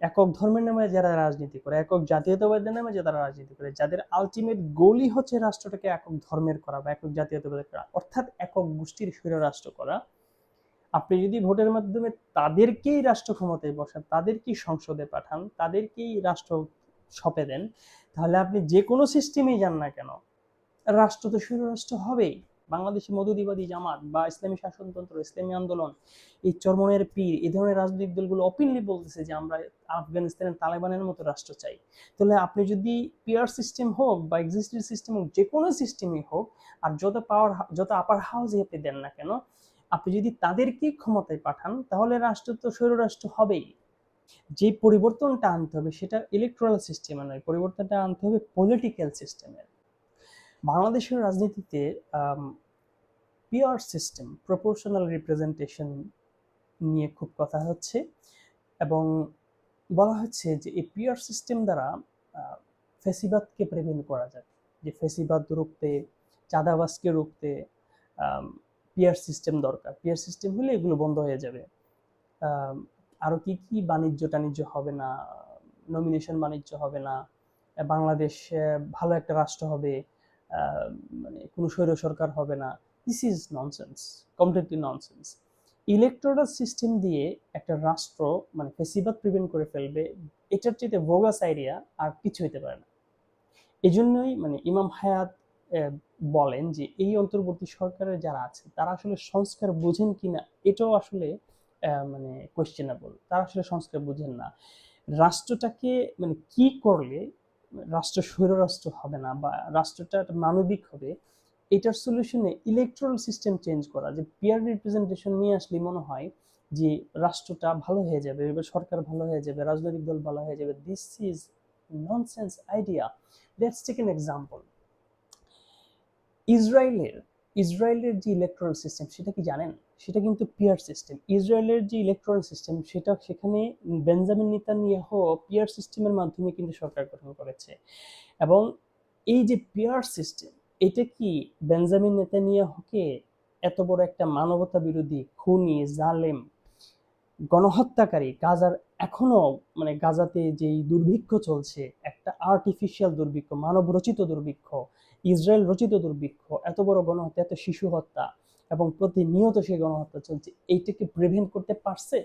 একক ধর্মের নামে যারা রাজনীতি করে, একক জাতীয়তাবাদের নামে যারা রাজনীতি করে, যাদের আলটিমেট গোলই হচ্ছে রাষ্ট্রটাকে একক ধর্মের করা বা একক জাতীয়তাবাদের করা, অর্থাৎ একক গোষ্ঠীর স্বৈর রাষ্ট্র করা, আপনি যদি ভোটের মাধ্যমে তাদেরকেই রাষ্ট্র ক্ষমতায় বসান, তাদেরকেই সংসদে পাঠান, তাদেরকেই রাষ্ট্র সপে দেন, তাহলে আপনি যে কোনো সিস্টেমেই যান না কেন, রাষ্ট্র তো স্বৈররাষ্ট্র হবেই। বাংলাদেশে মধুদিবাদী জামাত বা ইসলামী শাসনতন্ত্র, ইসলামী আন্দোলন, এই চরমনের পীর, এই ধরনের রাজনৈতিক দলগুলো ওপেনলি বলতেছে যে আমরা আফগানিস্তানের তালেবানের মতো রাষ্ট্র চাই। তাহলে আপনি যদি পিয়ার সিস্টেম হোক বা এক্সিস্টিং সিস্টেম হোক, যে কোনো সিস্টেমই হোক, আর যত পাওয়ার যত আপার হাউস আপনি দেন না কেন, আপনি যদি তাদেরকে ক্ষমতায় পাঠান, তাহলে রাষ্ট্র তো স্বৈররাষ্ট্র হবেই। যে পরিবর্তনটা আনতে হবে সেটা ইলেকট্রাল সিস্টেমে নয়, পরিবর্তনটা আনতে হবে পলিটিক্যাল সিস্টেমের বাংলাদেশের রাজনীতিতে পিয়ার সিস্টেম প্রপোর্শনাল রিপ্রেজেন্টেশন নিয়ে খুব কথা হচ্ছে এবং বলা হচ্ছে যে এই পিয়ার সিস্টেম দ্বারা ফেসিবাদকে প্রিভেন্ট করা যায় যে ফেসিবাদ রুখতে, চাঁদাবাজকে রুখতে পিয়ার সিস্টেম দরকার। পিয়ার সিস্টেম হলে এগুলো বন্ধ হয়ে যাবে। আরও আরও কি কি বাণিজ্য টাণিজ্য হবে না? নমিনেশন বাণিজ্য হবে না। বাংলাদেশ ভালো একটা রাষ্ট্র হবে। মানে কোনো স্বৈর সরকার হবে না। This is nonsense completely nonsense electoral system দিয়ে একটা রাষ্ট্র মানে ফেসিবাদ প্রিভেন্ট করে ফেলবে, এটার চেয়ে ভোগাস আইডিয়া আর কিছু হতে পারে না। এই জন্যই মানে ইমাম হায়াত বলেন যে এই অন্তর্বর্তী সরকারের যারা আছে, তারা আসলে সংস্কার বোঝেন কিনা এটাও আসলে মানে কোয়েশ্চেনেবল তারা আসলে সংস্কার বুঝেন না। রাষ্ট্রটাকে মানে কি করলে রাষ্ট্র স্বৈররাষ্ট্র হবে না বা রাষ্ট্রটা মানবিক হবে, এটার সলিউশনে ইলেকট্রাল সিস্টেম চেঞ্জ করা, যে পিয়ার রিপ্রেজেন্টেশন নিয়ে আসলে মনে হয় যে রাষ্ট্রটা ভালো হয়ে যাবে, এবার সরকার ভালো হয়ে যাবে, রাজনৈতিক দল ভালো হয়ে যাবে this is nonsense idea let's take an example ইসরায়েলের ইসরায়েলের যে ইলেকট্রাল সিস্টেম সেটা কি জানেন? সেটা কিন্তু পিয়ার সিস্টেম। ইসরায়েলের যে ইলেকট্রনিক সিস্টেম সেটা সেখানে বেঞ্জামিন নেতানিয়াহু পিয়ার সিস্টেমের মাধ্যমে কিন্তু সরকার গঠন করেছে। এবং এই যে পিয়ার সিস্টেম, এটা কি বেঞ্জামিন নেতানিয়াহুকে এত বড় একটা মানবতা বিরোধী খুনি, জালেম, গণহত্যাকারী, গাজার এখনও মানে গাজাতে যেই দুর্ভিক্ষ চলছে, একটা আর্টিফিশিয়াল দুর্ভিক্ষ মানব রচিত দুর্ভিক্ষ, ইসরায়েল রচিত দুর্ভিক্ষ, এত বড় গণহত্যা, এত শিশু হত্যা এবং প্রতিনিয়ত সেই গণহত্যা চলছে। এইটাকে প্রিভেন্ট করতে পারছে?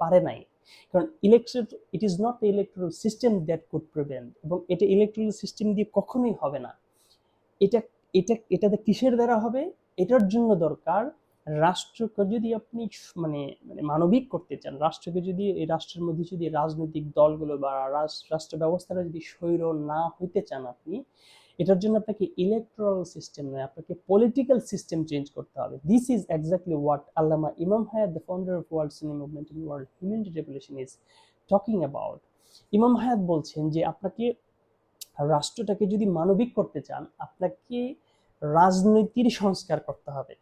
পারে নাই। কারণ electric it is not electoral system that could prevent এবং এটা ইলেকট্রাল সিস্টেম দিয়ে কখনোই হবে না। এটা এটা, এটাতে কিসের দ্বারা হবে? এটার জন্য দরকার রাষ্ট্রকে যদি আপনি মানে মানে মানবিক করতে চান, রাষ্ট্রকে যদি, এই রাষ্ট্রের মধ্যে যদি রাজনৈতিক দলগুলো বা রাষ্ট্র ব্যবস্থাটা যদি স্বৈর না হইতে চান আপনি এটার জন্য আপনাকে ইলেকট্রাল সিস্টেম নয় আপনাকে পলিটিক্যাল সিস্টেম চেঞ্জ করতে হবে। This is exactly what Allama Imam Hayat the founder of world Sunni movement in world humanity revolution is talking about Imam Hayat বলছেন যে আপনাকে রাষ্ট্রটাকে যদি মানবিক করতে চান, আপনাকে রাজনীতির সংস্কার করতে হবে।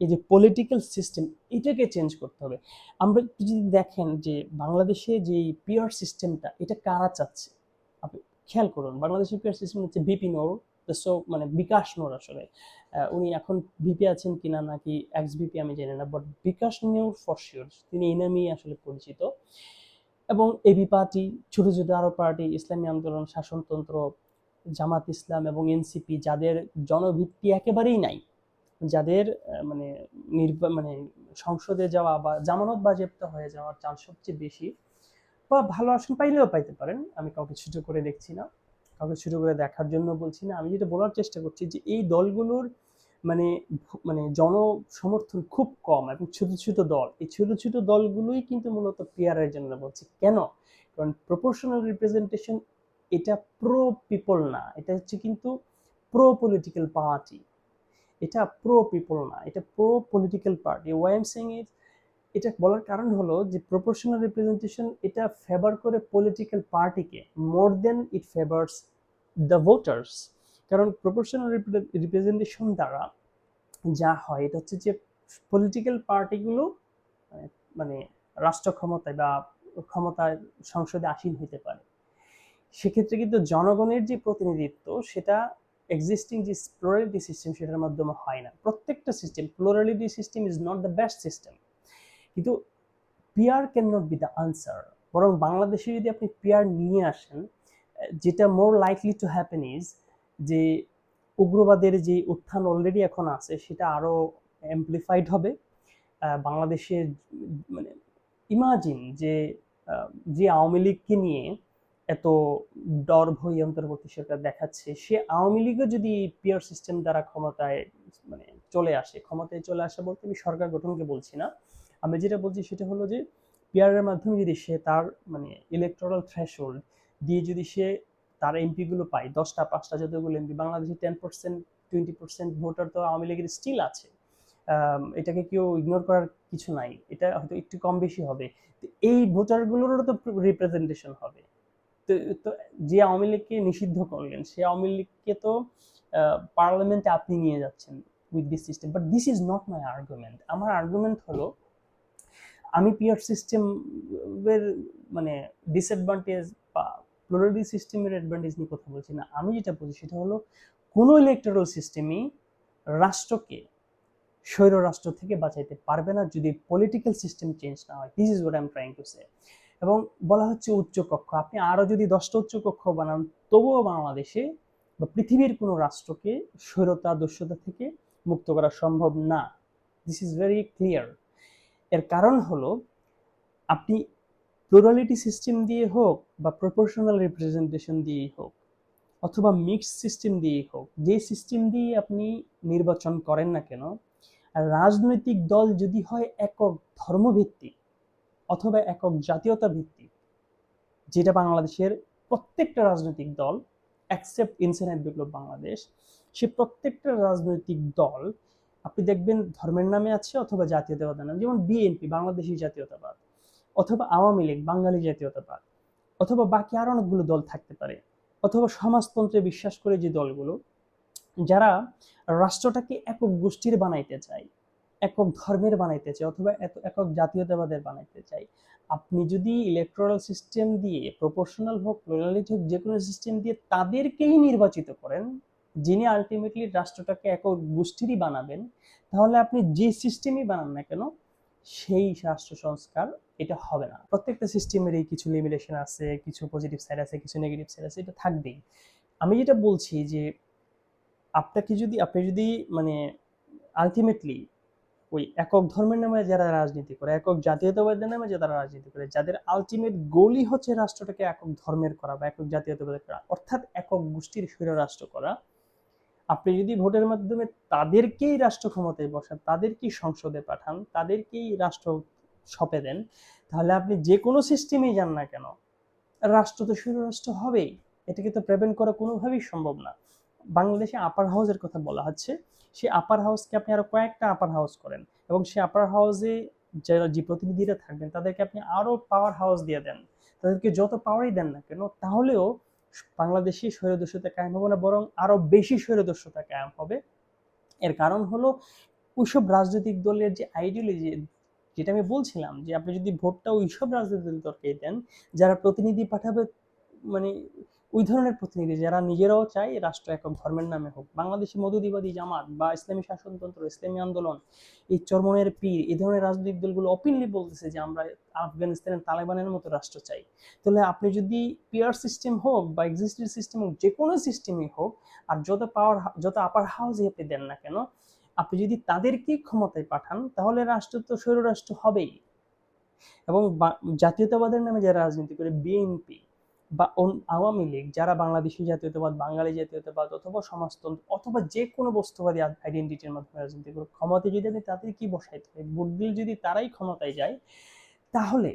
এই যে পলিটিক্যাল সিস্টেম এটাকে চেঞ্জ করতে হবে। আমরা যদি দেখেন যে বাংলাদেশে যে পিয়ার সিস্টেমটা এটা কারা চাচ্ছে? খেয়াল করুন, বাংলাদেশের পিয়ার সিস্টেম হচ্ছে বিপি নোর সো মানে বিকাশ নোর আসলে। উনি এখন ভিপি আছেন কিনা নাকি এক্স ভিপি আমি জানি না বাট বিকাশ নোর ফর শিওর তিনি এই নামেই আসলে পরিচিত। এবং এবি পার্টি ছোট ছোট আরও পার্টি ইসলামী আন্দোলন, শাসনতন্ত্র, জামাত ইসলাম এবং এনসিপি যাদের জনভিত্তি একেবারেই নাই, যাদের মানে নির্বা মানে সংসদে যাওয়া বা জামানত বাজেয়াপ্ত হয়ে যাওয়ার চান্স সবচেয়ে বেশি। বা ভালো আসন পাইলেও পাইতে পারেন। আমি কাউকে ছোট করে দেখছি না। কাউকে ছোট করে দেখার জন্য বলছি না। আমি যেটা বলার চেষ্টা করছি যে এই দলগুলোর মানে মানে জনসমর্থন খুব কম এবং ছোট ছোট দল। এই ছোট ছোট দলগুলোই কিন্তু মূলত পিয়ারের জন্য বলছি। কেন? কারণ প্রপোর্শনাল রিপ্রেজেন্টেশন এটা প্রো পিপল না। এটা হচ্ছে কিন্তু প্রো পলিটিক্যাল পার্টি এটা প্রো পিপল না। এটা pro political party why am saying it এটা বলার কারণ হলো যে প্রপোর্শনাল রিপ্রেজেন্টেশন এটা ফেভার করে পলিটিক্যাল পার্টিকে more then it favours the voters কারণ প্রপোর্শনাল রিপ্রেজেন্টেশন দ্বারা যা হয়, এটা হচ্ছে যে পলিটিক্যাল পার্টিগুলো মানে রাষ্ট্র ক্ষমতায় বা ক্ষমতায় সংসদে আসীন হতে পারে। সেক্ষেত্রে কিন্তু জনগণের যে প্রতিনিধিত্ব, সেটা এক্সিস্টিং যে প্লোরালিটি সিস্টেম সেটার মাধ্যমে হয় না। প্রত্যেকটা system plurality system is not the best system কিন্তু PR can not be the answer বরং বাংলাদেশে যদি আপনি পিয়ার নিয়ে আসেন, যেটা more likely to happen is যে উগ্রবাদের যে উত্থান অলরেডি এখন আছে, সেটা আরও অ্যাম্পলিফাইড হবে। বাংলাদেশের মানে ইমাজিন যে যে আওয়ামী লীগকে নিয়ে এত ডর ভয় অন্তর্বর্তী সরকার দেখাচ্ছে, সে আওয়ামী লীগও যদি পিয়ার সিস্টেম দ্বারা ক্ষমতায় মানে চলে আসে, ক্ষমতায় চলে আসে বলতে আমি সরকার গঠনকে বলছি না আমি যেটা বলছি সেটা হলো যে পিয়ারের মাধ্যমে যদি সে তার মানে ইলেকট্রাল থ্রেশহোল্ড দিয়ে যদি সে তার এমপিগুলো পায়, দশটা, পাঁচটা যতগুলো এমপি বাংলাদেশে ten percent twenty percent voter তো আওয়ামী লীগের স্টিল আছে। এটাকে কেউ ইগনোর করার কিছু নাই। এটা হয়তো একটু কম বেশি হবে। এই ভোটারগুলোরও তো রিপ্রেজেন্টেশন হবে। তো তো যে আওয়ামী লীগকে নিষিদ্ধ করলেন, সে আওয়ামী লীগকে তো পার্লামেন্টে আপনি নিয়ে যাচ্ছেন with this system but this is not my argument আমার আর্গুমেন্ট হলো আমি পিয়ার সিস্টেমের মানে ডিসঅ্যাডভান্টেজ বা প্লোরালি সিস্টেমের অ্যাডভান্টেজ নিয়ে কথা বলছি না। আমি যেটা বলছি সেটা হলো, কোনো ইলেকট্রাল সিস্টেমই রাষ্ট্রকে স্বৈর রাষ্ট্র থেকে বাঁচাইতে পারবে না যদি পলিটিক্যাল সিস্টেম চেঞ্জ না হয়। This is what I am trying to say এবং বলা হচ্ছে উচ্চকক্ষ আপনি আরও যদি দশটা উচ্চকক্ষ বানান, তবুও বাংলাদেশে বা পৃথিবীর কোনো রাষ্ট্রকে স্বৈরতা, দস্যতা থেকে মুক্ত করা সম্ভব না। দিস ইজ ভেরি ক্লিয়ার এর কারণ হলো, আপনি প্লোরালিটি সিস্টেম দিয়ে হোক বা প্রপোর্শনাল রিপ্রেজেন্টেশন দিয়েই হোক অথবা মিক্স সিস্টেম দিয়েই হোক যে সিস্টেম দিয়ে আপনি নির্বাচন করেন না কেন, রাজনৈতিক দল যদি হয় একক ধর্মভিত্তিক অথবা একক জাতীয়তা ভিত্তিক যেটা বাংলাদেশের প্রত্যেকটা রাজনৈতিক দল অ্যাকসেপ্ট ইনসেনেট বিপ্লব বাংলাদেশ সে প্রত্যেকটা রাজনৈতিক দল আপনি দেখবেন ধর্মের নামে আছে অথবা জাতীয়তাবাদের নামে, যেমন বিএনপি বাংলাদেশি জাতীয়তাবাদ, অথবা আওয়ামী লীগ, বাঙালি জাতীয়তাবাদ, অথবা বাকি আরও অনেকগুলো দল থাকতে পারে, অথবা সমাজতন্ত্রে বিশ্বাস করে যে দলগুলো, যারা রাষ্ট্রটাকে একক গোষ্ঠীর বানাইতে চায়, একক ধর্মের বানাইতে চায়, অথবা একক জাতীয়তাবাদের বানাইতে চায়। আপনি যদি ইলেকট্রাল সিস্টেম দিয়ে প্রপোর্শনাল হোক প্লোরালিটি হোক যে কোনো সিস্টেম দিয়ে তাদেরকেই নির্বাচিত করেন যিনি আলটিমেটলি রাষ্ট্রটাকে একক গোষ্ঠীরই বানাবেন, তাহলে আপনি যে সিস্টেমই বানান না কেন, সেই রাষ্ট্র সংস্কার এটা হবে না। প্রত্যেকটা সিস্টেমেরই কিছু লিমিটেশন আছে, কিছু পজিটিভ সাইড আছে, কিছু নেগেটিভ সাইড আছে, এটা থাকবেই। আমি যেটা বলছি যে, আপনাকে যদি, আপনি যদি মানে আলটিমেটলি ওই একক ধর্মের নামে যারা রাজনীতি করে, একক জাতীয়তাবাদের নামে যারা রাজনীতি করে, যাদের আলটিমেট গোলই হচ্ছে রাষ্ট্রটাকে একক ধর্মের করা বা একক জাতীয়তাবাদের করা, অর্থাৎ একক গোষ্ঠীর স্বৈর রাষ্ট্র করা আপনি যদি ভোটের মাধ্যমে তাদেরকেই রাষ্ট্র ক্ষমতায় বসান, তাদেরকেই সংসদে পাঠান, তাদেরকেই রাষ্ট্র সপে দেন, তাহলে আপনি যে কোনো সিস্টেমেই যান না কেন? রাষ্ট্র তো রাষ্ট্র হবেই। এটাকে তো প্রেভেন্ট করা কোনোভাবেই সম্ভব না। বাংলাদেশে আপার হাউসের কথা বলা হচ্ছে। সে আপার হাউসকে আপনি আরও কয়েকটা আপার হাউস করেন এবং সে আপার হাউসে যারা যে প্রতিনিধিরা থাকবেন, তাদেরকে আপনি আরও পাওয়ার হাউস দিয়ে দেন। তাদেরকে যত পাওয়ারই দেন না কেন, তাহলেও বাংলাদেশি স্বৈরদস্যতা কায়েম হবে না, বরং আরও বেশি স্বৈরদস্যতা কায়েম হবে। এর কারণ হলো ওইসব রাজনৈতিক দলের যে আইডিওলজি যেটা আমি বলছিলাম যে আপনি যদি ভোটটা ওইসব রাজনৈতিক দলকে দেন, যারা প্রতিনিধি পাঠাবে মানে ওই ধরনের প্রতিনিধি যারা নিজেরাও চায় রাষ্ট্র একক ধর্মের নামে হোক। বাংলাদেশি মধুদিবাদী জামাত বা ইসলামী শাসনতন্ত্র, ইসলামী আন্দোলন, এই চরমনের পীর, এই ধরনের রাজনৈতিক দলগুলো ওপেনলি বলতেছে যে আমরা আফগানিস্তানের তালেবানের মতো রাষ্ট্র চাই। তাহলে আপনি যদি পিয়ার সিস্টেম হোক বা এক্সিস্টিং সিস্টেম হোক যে কোনো সিস্টেমই হোক, আর যত পাওয়ার যত আপার হাউসই আপনি দেন না কেন, আপনি যদি তাদেরকে ক্ষমতায় পাঠান, তাহলে রাষ্ট্র তো স্বৈররাষ্ট্র হবেই। এবং জাতীয়তাবাদের নামে যারা রাজনীতি করে বিএনপি বা আওয়ামী লীগ, যারা বাংলাদেশি জাতীয়তাবাদ, বাঙালি জাতীয়তাবাদ অথবা সমাজতন্ত্র অথবা যে কোনো বস্তুবাদী আইডেন্টিটির মাধ্যমে রাজনীতি করে ক্ষমতায় যদি আপনি তাদের কি বসাইতে হয় ভোট যদি তারাই ক্ষমতায় যায়, তাহলে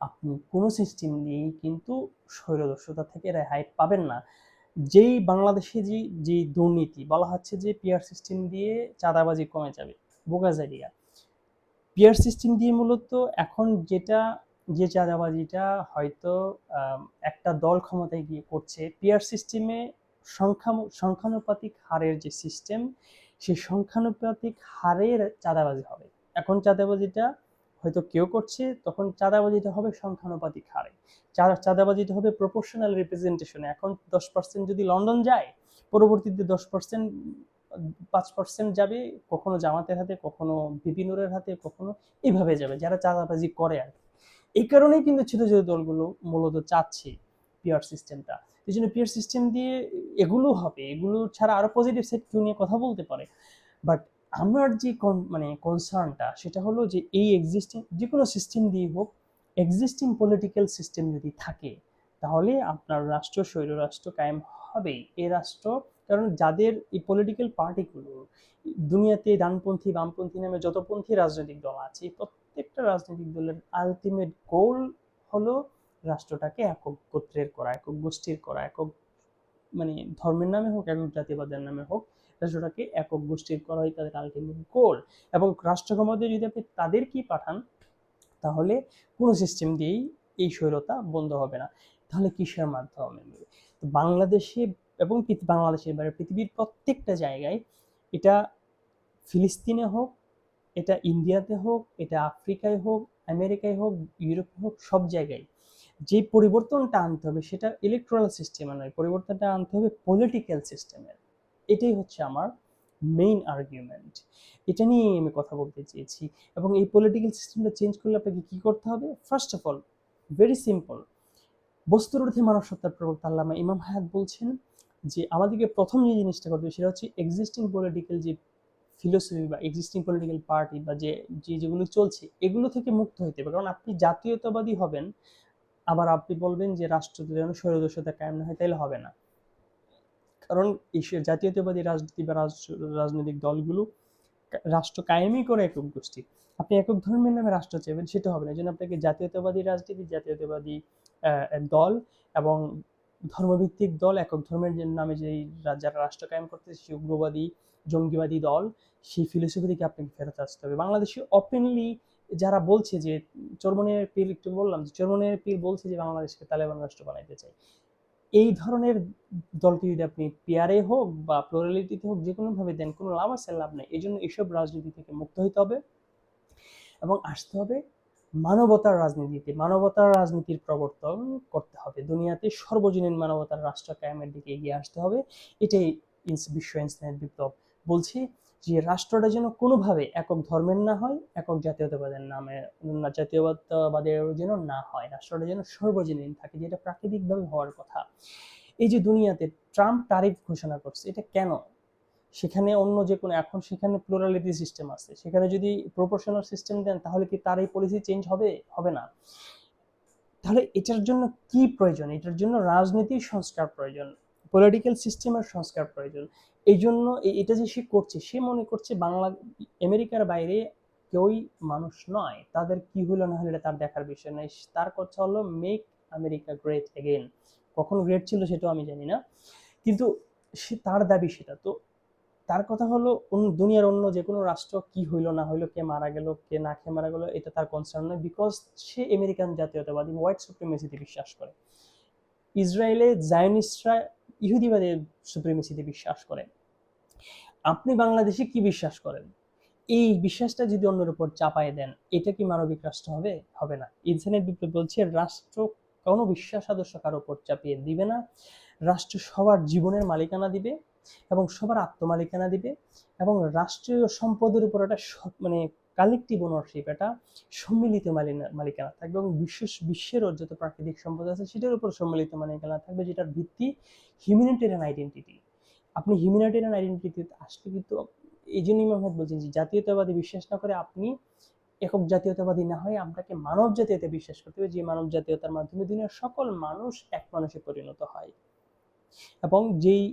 আপনি কোনো সিস্টেম দিয়েই কিন্তু স্বৈরদস্যতা থেকে রেহাই পাবেন না। যেই বাংলাদেশে যে যে দুর্নীতি, বলা হচ্ছে যে পিয়ার সিস্টেম দিয়ে চাঁদাবাজি কমে যাবে বোগাজারিয়া পিয়ার সিস্টেম দিয়ে মূলত এখন যেটা যে চাঁদাবাজিটা হয়তো একটা দল ক্ষমতায় গিয়ে করছে পিয়ার সিস্টেমে সংখ্যা সংখ্যানুপাতিক হারের যে সিস্টেম সেই সংখ্যানুপাতিক হারের চাঁদাবাজি হবে। এখন চাঁদাবাজিটা হয়তো কেউ করছে, তখন চাঁদাবাজিটা হবে সংখ্যানুপাতিক হারে। চাঁদাবাজিটা হবে প্রপোর্শনাল রিপ্রেজেন্টেশনে এখন দশ পার্সেন্ট যদি লন্ডন যায়, পরবর্তীতে দশ পার্সেন্ট পাঁচ পার্সেন্ট যাবে, কখনো জামাতের হাতে, কখনো বিপিনুরের হাতে, কখনো এইভাবে যাবে, যারা চাঁদাবাজি করে আর এই কারণেই কিন্তু ছোট ছোট দলগুলো মূলত চাচ্ছে পিয়ার সিস্টেমটা এই জন্য পিয়ার সিস্টেম দিয়ে এগুলো হবে, এগুলো ছাড়া আরও পজিটিভ সাইড কেউ নিয়ে কথা বলতে পারে। বাট আমার যে মানে কনসার্নটা সেটা হলো যে এই এক্সিস্টিং যে কোনো সিস্টেম দিয়ে হোক এক্সিস্টিং পলিটিক্যাল সিস্টেম যদি থাকে, তাহলে আপনার রাষ্ট্র স্বৈর রাষ্ট্র কায়েম হবেই। এ রাষ্ট্র, কারণ যাদের এই পলিটিক্যাল পার্টিগুলো দুনিয়াতে ডানপন্থী, বামপন্থী নামে যতপন্থী রাজনৈতিক দল আছে প্রত্যেকটা রাজনৈতিক দলের আলটিমেট গোল হলো রাষ্ট্রটাকে একক গোত্রের করা, একক গোষ্ঠীর করা, একক মানে ধর্মের নামে হোক, একক জাতিবাদের নামে হোক, রাষ্ট্রটাকে একক গোষ্ঠীর করাই তাদের আলটিমেট গোল এবং রাষ্ট্র ক্ষমতায় যদি আপনি তাদেরকেই পাঠান, তাহলে কোনো সিস্টেম দিয়েই এই স্বৈরতা বন্ধ হবে না। তাহলে কিসের মাধ্যমে? বাংলাদেশে এবং বাংলাদেশের বাইরে পৃথিবীর প্রত্যেকটা জায়গায় এটা ফিলিস্তিনে হোক এটা ইন্ডিয়াতে হোক, এটা আফ্রিকায় হোক, আমেরিকায় হোক, ইউরোপে হোক, সব জায়গায় যে পরিবর্তনটা আনতে হবে সেটা ইলেকট্রাল সিস্টেমে নয়, পরিবর্তনটা আনতে হবে পলিটিক্যাল সিস্টেমের এটাই হচ্ছে আমার মেইন আর্গুমেন্ট এটা নিয়েই আমি কথা বলতে চেয়েছি এবং এই পলিটিক্যাল সিস্টেমটা চেঞ্জ করলে আপনাকে কী করতে হবে? First of all very simple বস্তুর অর্থে মানব সত্তার প্রবক্তা আল্লামা ইমাম হায়াত বলছেন যে, আমাদেরকে প্রথম যে জিনিসটা করতে হবে সেটা হচ্ছে এক্সিস্টিং পলিটিক্যাল যে ফিলোসফি বা এক্সিস্টিং পলিটিক্যাল পার্টি বা যে যে যেগুলো চলছে, এগুলো থেকে মুক্ত হইতে হবে। কারণ আপনি জাতীয়তাবাদী হবেন, আবার আপনি বলবেন যে রাষ্ট্র যেন স্বৈরদস্যতা কায়েম না হয়, তাইলে হবে না। কারণ জাতীয়তাবাদী রাজনীতি বা রাজনৈতিক দলগুলো রাষ্ট্র কায়েমই করে একক গোষ্ঠী। আপনি একক ধর্মের নামে রাষ্ট্র চাইবেন, সেটা হবে না। এই জন্য আপনাকে জাতীয়তাবাদী রাজনীতি, জাতীয়তাবাদী দল এবং ধর্মভিত্তিক দল, একক ধর্মের নামে যে যারা রাষ্ট্র কায়েম করতেছে সে উগ্রবাদী, জঙ্গিবাদী দল, সেই ফিলোসফি থেকে আপনাকে ফেরত আসতে হবে। বাংলাদেশে ওপেনলি যারা বলছে যে চরমনের পীর, একটু বললাম যে চরমনের পীর বলছে যে, বাংলাদেশকে তালেবান রাষ্ট্র বানাইতে চাই। এই ধরনের দলকে যদি আপনি পেয়ারে হোক বা প্লোরালিটিতে হোক যে কোনোভাবে দেন, কোনো লাভ আছে, লাভ নেই। এই জন্য এইসব রাজনীতি থেকে মুক্ত হইতে হবে এবং আসতে হবে মানবতার রাজনীতিতে, মানবতার রাজনীতির প্রবর্তন করতে হবে। দুনিয়াতে সর্বজনীন মানবতার রাষ্ট্র কায়েমের দিকে এগিয়ে আসতে হবে। এটাই বিশ্ব ইনসানের বিপ্লব। বলছি যে রাষ্ট্রটা যেন কোনোভাবে একক ধর্মের না হয়, একক জাতীয়তাবাদের নামে, জাতীয়তাবাদের যেন না হয়, রাষ্ট্রটা যেন সর্বজনীন থাকে, যেটা প্রাকৃতিকভাবে হওয়ার কথা। এই যে দুনিয়াতে ট্রাম্প টারিফ ঘোষণা করছে, এটা কেন? সেখানে অন্য যে কোনো, এখন সেখানে প্লোরালিটি সিস্টেম আছে। সেখানে যদি প্রপোর্শনাল সিস্টেম দেন, তাহলে কি তার এই পলিসি চেঞ্জ হবে? হবে না। তাহলে এটার জন্য কি প্রয়োজন? এটার জন্য রাজনীতির সংস্কার প্রয়োজন পলিটিক্যাল সিস্টেমের সংস্কার প্রয়োজন। এই জন্য এটা যে সে করছে, সে মনে করছে বাংলা, আমেরিকার বাইরে কেউই মানুষ নয়। তাদের কি হলো না হলো তার দেখার বিষয় নয়। তার কথা হলো মেক আমেরিকা গ্রেট এগেন কখন গ্রেট ছিল সেটাও আমি জানি না। কিন্তু সে, তার দাবি সেটা। তো তার কথা হলো দুনিয়ার অন্য যে কোনো রাষ্ট্র কি হইল, না হইল, কে মারা গেল, কে না খেয়ে মারা গেল, এটা তার কনসার্ন নয় বিকজ সে আমেরিকান জাতীয়তাবাদী হোয়াইট সুপ্রিমেসিতে বিশ্বাস করে। ইসরায়েলে জায়নিস্টরা ইহুদিবাদের সুপ্রিমেসিতে বিশ্বাস করে। আপনি বাংলাদেশে কি বিশ্বাস করেন? এই বিশ্বাসটা যদি অন্যের উপর চাপায় দেন, এটা কি মানবিক রাষ্ট্র হবে? হবে না। ইনসানের বিপ্লব বলছে, রাষ্ট্র কোনো বিশ্বাস আদর্শ কারও উপর চাপিয়ে দিবে না। রাষ্ট্র সবার জীবনের মালিকানা দিবে। এবং সবার আত্মমালিকানা দিবে এবং রাষ্ট্রীয় সম্পদের উপর একটা মানে কালেকটিভ ওনারশিপ এটা সম্মিলিত মালিকানা থাকবে এবং বিশ্ব বিশ্বের যত প্রাকৃতিক সম্পদ আছে সেটার উপর সম্মিলিত মালিকানা থাকবে যেটার ভিত্তি হিউম্যানিটেরিয়ান আইডেন্টিটি আপনি হিউম্যানিটেরিয়ান আইডেন্টিটি আসলে কিন্তু এই জন্যই মোহাম্মদ বলছেন যে জাতীয়তাবাদী বিশ্বাস না করে আপনি একক জাতীয়তাবাদী না হয়ে আপনাকে মানব জাতীয়তা বিশ্বাস করতে হবে যে মানব জাতীয়তার মাধ্যমে দুনিয়ার সকল মানুষ এক মানুষে পরিণত হয়। এবং যেই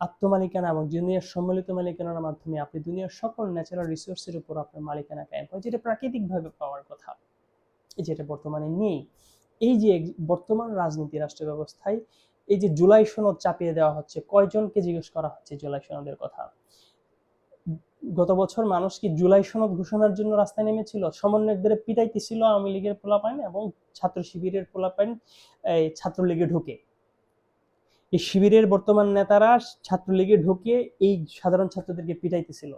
আত্মমালিকানা এবং দুনিয়ার সম্মিলিত মালিকানার মাধ্যমে আপনি দুনিয়ার সকল ন্যাচারাল রিসোর্সের উপর আপনার মালিকানা কায়েম হয় যেটা প্রাকৃতিকভাবে পাওয়ার কথা। যেটা বর্তমানে নেই। এই যে বর্তমান রাজনীতি রাষ্ট্র ব্যবস্থায় এই যে জুলাই সনদ চাপিয়ে দেওয়া হচ্ছে, কয়জনকে জিজ্ঞেস করা হচ্ছে জুলাই সনদের কথা? গত বছর মানুষ কি জুলাই সনদ ঘোষণার জন্য রাস্তায় নেমেছিল? সমন্বয়কদের পিটাইতেছিল আওয়ামী লীগের পোলাপাইন এবং ছাত্র শিবিরের পোলাপাইন, এই ছাত্রলীগে ঢুকে। এই শিবিরের বর্তমান নেতারা ছাত্রলীগে ঢুকে এই সাধারণ ছাত্রদেরকে পিটাইতেছিল।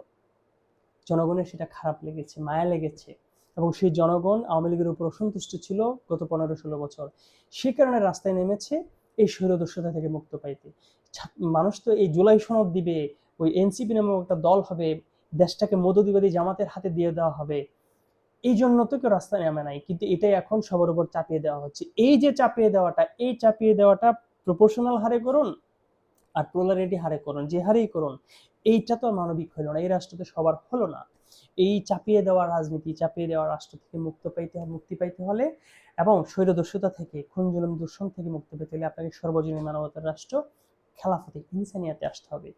জনগণের সেটা খারাপ লেগেছে, মায়া লেগেছে এবং সেই জনগণ আওয়ামী লীগের উপর অসন্তুষ্ট ছিল গত পনেরো ষোলো বছর। সে কারণে রাস্তায় নেমেছে এই স্বৈরদস্যতা থেকে মুক্ত পাইতে। মানুষ তো এই জুলাই সনদ দিবে, ওই এনসিপি নামক একটা দল হবে, দেশটাকে মদদিবাদী জামাতের হাতে দিয়ে দেওয়া হবে। এই জন্য তো কেউ রাস্তায় নেমে নাই, কিন্তু এটাই এখন সবার উপর চাপিয়ে দেওয়া হচ্ছে। এই যে চাপিয়ে দেওয়াটা, এই চাপিয়ে দেওয়াটা প্রপোর্শনাল হারে করুন আর পোলারিটি হারে করুন, যে হারেই করুন, এইটা তো মানবিক হলো না, এই রাষ্ট্রতে সবার হলো না। এই চাপিয়ে দেওয়া রাজনীতি, চাপিয়ে দেওয়া রাষ্ট্র থেকে মুক্ত পাইতে মুক্তি পাইতে হলে এবং স্বৈরদস্যুতা থেকে, খুন জুলুম দূষণ থেকে মুক্তি পেতে হলে আপনাকে সর্বজনীন মানবতার রাষ্ট্র, খেলাফতে, ইনসানিয়াতে আসতে হবে।